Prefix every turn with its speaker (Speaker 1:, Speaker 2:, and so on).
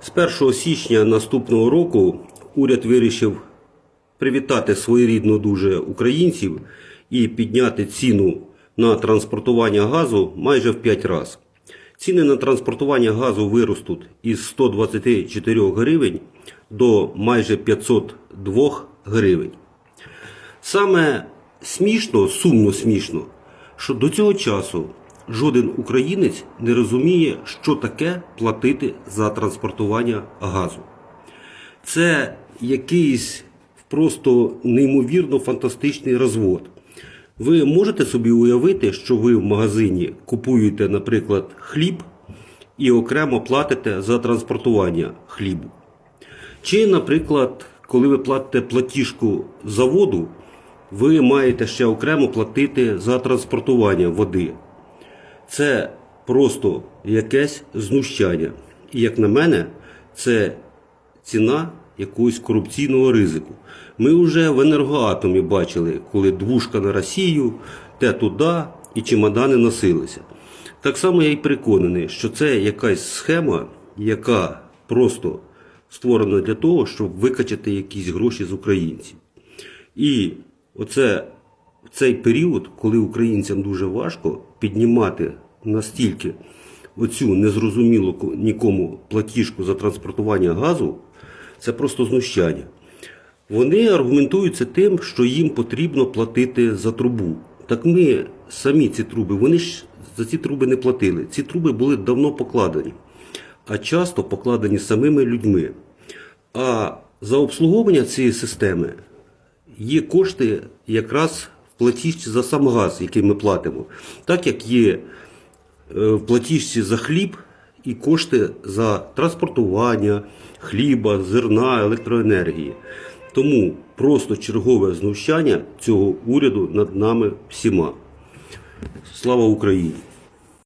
Speaker 1: З 1 січня наступного року уряд вирішив привітати своєрідно дуже українців і підняти ціну на транспортування газу майже в 5 разів. Ціни на транспортування газу виростуть із 124 гривень до майже 502 гривень. Саме смішно, сумно смішно, що до цього часу жоден українець не розуміє, що таке платити за транспортування газу. Це якийсь просто неймовірно фантастичний розвод. Ви можете собі уявити, що ви в магазині купуєте, наприклад, хліб і окремо платите за транспортування хлібу. Чи, наприклад, коли ви платите платіжку за воду, ви маєте ще окремо платити за транспортування води. Це просто якесь знущання. І як на мене, це ціна якогось корупційного ризику. Ми вже в енергоатомі бачили, коли двушка на Росію, те туди і чемодани носилися. Так само я й переконаний, що це якась схема, яка просто створена для того, щоб викачати якісь гроші з українців. І оце в цей період, коли українцям дуже важко піднімати настільки оцю незрозумілу нікому платіжку за транспортування газу, це просто знущання. Вони аргументують це тим, що їм потрібно платити за трубу. Так ми самі ці труби, вони ж за ці труби не платили. Ці труби були давно покладені, а часто покладені самими людьми. А за обслуговування цієї системи є кошти якраз в платіжці за сам газ, який ми платимо, так як є в платіжці за хліб і кошти за транспортування хліба, зерна, електроенергії. Тому просто чергове знущання цього уряду над нами всіма. Слава Україні!